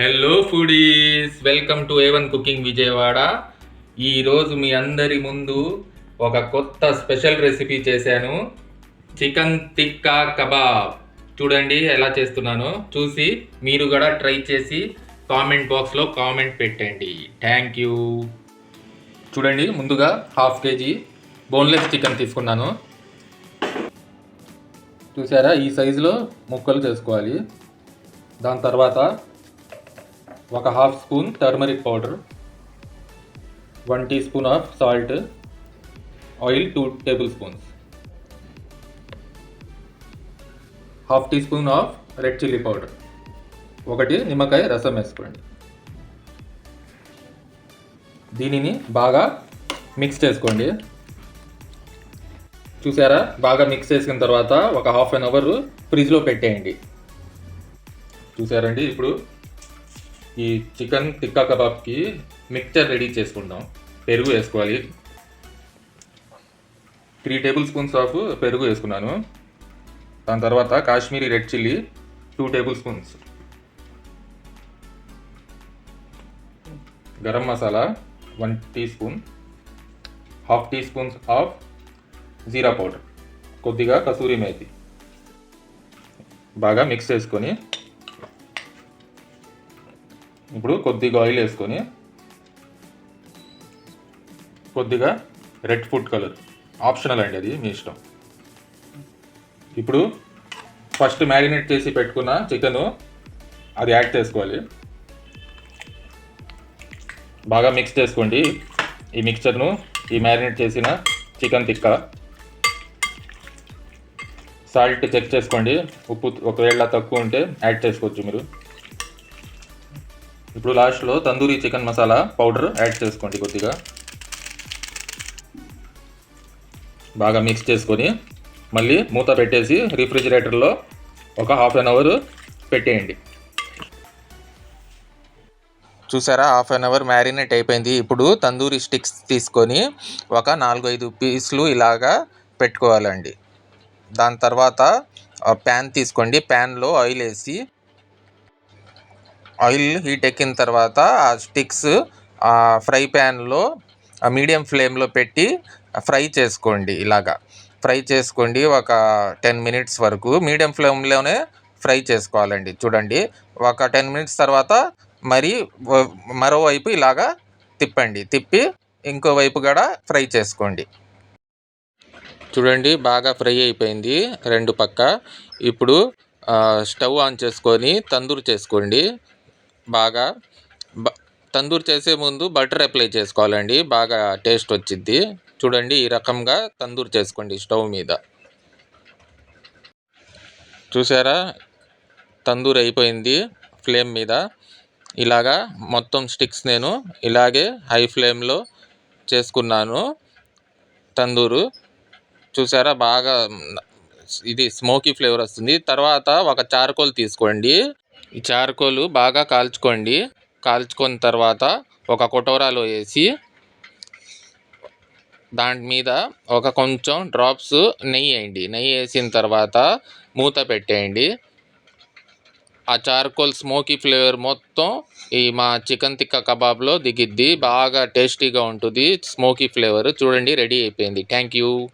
Hello foodies welcome to A one cooking Vijayawada ఈరోజు మీ అందరి ముందు ఒక కొత్త స్పెషల్ రెసిపీ చేశాను. చికెన్ టిక్కా కబాబ్ చూడండి ఎలా చేస్తున్నానో. చూసి మీరు కూడా ట్రై చేసి కామెంట్ బాక్స్లో కామెంట్ పెట్టండి. థ్యాంక్ యూ చూడండి ముందుగా హాఫ్ కేజీ బోన్లెస్ చికెన్ తీసుకున్నాను. చూసారా ఈ సైజులో ముక్కలు చేసుకోవాలి. దాని తర్వాత ఒక half spoon turmeric powder one teaspoon of salt oil two tablespoons. Half teaspoon of red chilli powder. ఒకటి నిమ్మకాయ రసం వేసుకోండి. దీనిని బాగా మిక్స్ చేసుకోండి. చూసారా? బాగా మిక్స్ చేసుకున్న తర్వాత ఒక హాఫ్ అన్ అవర్ ఫ్రిడ్జ్లో పెట్టేయండి. చూసారండి? ఇప్పుడు ఈ చికెన్ టిక్కా కబాబ్కి మిక్చర్ రెడీ చేసుకుందాం. పెరుగు వేసుకోవాలి. త్రీ టేబుల్ స్పూన్స్ ఆఫ్ పెరుగు వేసుకున్నాను. దాని తర్వాత Kashmiri red chilli two tablespoons. Garam masala one teaspoon. Half teaspoons of jeera powder. కొద్దిగా కసూరి మేతి. బాగా మిక్స్ చేసుకొని ఇప్పుడు కొద్దిగా ఆయిల్ వేసుకొని కొద్దిగా రెడ్ ఫుడ్ కలర్ ఆప్షనల్ అండి అది మీ ఇష్టం. ఇప్పుడు ఫస్ట్ మ్యారినేట్ చేసి పెట్టుకున్న చికెను అది యాడ్ చేసుకోవాలి. బాగా మిక్స్ చేసుకోండి. ఈ మిక్చర్ను ఈ మ్యారినేట్ చేసిన చికెన్ తిక్క సాల్ట్ చెక్ చేసుకోండి. ఉప్పు ఒకవేళ తక్కువ ఉంటే యాడ్ చేసుకోవచ్చు మీరు. ఇప్పుడు లాస్ట్లో tandoori chicken masala powder add చేసుకోండి కొద్దిగా. బాగా మిక్స్ చేసుకొని మళ్ళీ మూత పెట్టేసి రిఫ్రిజిరేటర్లో ఒక హాఫ్ అన్ అవర్ పెట్టేయండి. చూసారా? హాఫ్ అన్ అవర్ మ్యారినేట్ అయిపోయింది. ఇప్పుడు తందూరి స్టిక్స్ తీసుకొని ఒక నాలుగు ఐదు పీసులు ఇలాగా పెట్టుకోవాలండి. దాని తర్వాత ప్యాన్ తీసుకోండి. ప్యాన్లో ఆయిల్ వేసి ఆయిల్ హీట్ ఎక్కిన తర్వాత ఆ స్టిక్స్ ఫ్రై ప్యాన్లో మీడియం ఫ్లేమ్లో పెట్టి ఫ్రై చేసుకోండి ఇలాగా. ఫ్రై చేసుకోండి ఒక టెన్ మినిట్స్ వరకు. మీడియం ఫ్లేమ్లోనే ఫ్రై చేసుకోవాలండి. చూడండి ఒక టెన్ మినిట్స్ తర్వాత మరి మరోవైపు ఇలాగా తిప్పండి. తిప్పి ఇంకో వైపు కూడా ఫ్రై చేసుకోండి. చూడండి బాగా ఫ్రై అయిపోయింది రెండు పక్క. ఇప్పుడు స్టవ్ ఆన్ చేసుకొని తందూరు చేసుకోండి. బాగా తందూరు చేసే ముందు బటర్ అప్లై చేసుకోవాలండి. బాగా టేస్ట్ వచ్చింది చూడండి ఈ రకంగా తందూరు చేసుకోండి స్టవ్ మీద. చూసారా? తందూరు అయిపోయింది ఫ్లేమ్ మీద. ఇలాగా మొత్తం స్టిక్స్ నేను ఇలాగే హై ఫ్లేమ్లో చేసుకున్నాను తందూరు. చూసారా? బాగా ఇది స్మోకీ ఫ్లేవర్ వస్తుంది. తర్వాత ఒక చార్కోల్ తీసుకోండి. ఈ చార్కోల్ బాగా కాల్చుకోండి. కాల్చుకున్న తర్వాత ఒక కొటోరాలో వేసి దాని మీద ఒక కొంచెం డ్రాప్స్ నెయ్యి వేయండి. నెయ్యి వేసిన తర్వాత మూత పెట్టేయండి. ఆ చార్కోల్ స్మోకీ ఫ్లేవర్ మొత్తం ఈ మా చికెన్ తిక్క కబాబ్లో దిగిద్ది. బాగా టేస్టీగా ఉంటుంది. స్మోకీ ఫ్లేవర్ చూడండి రెడీ అయిపోయింది. Thank you.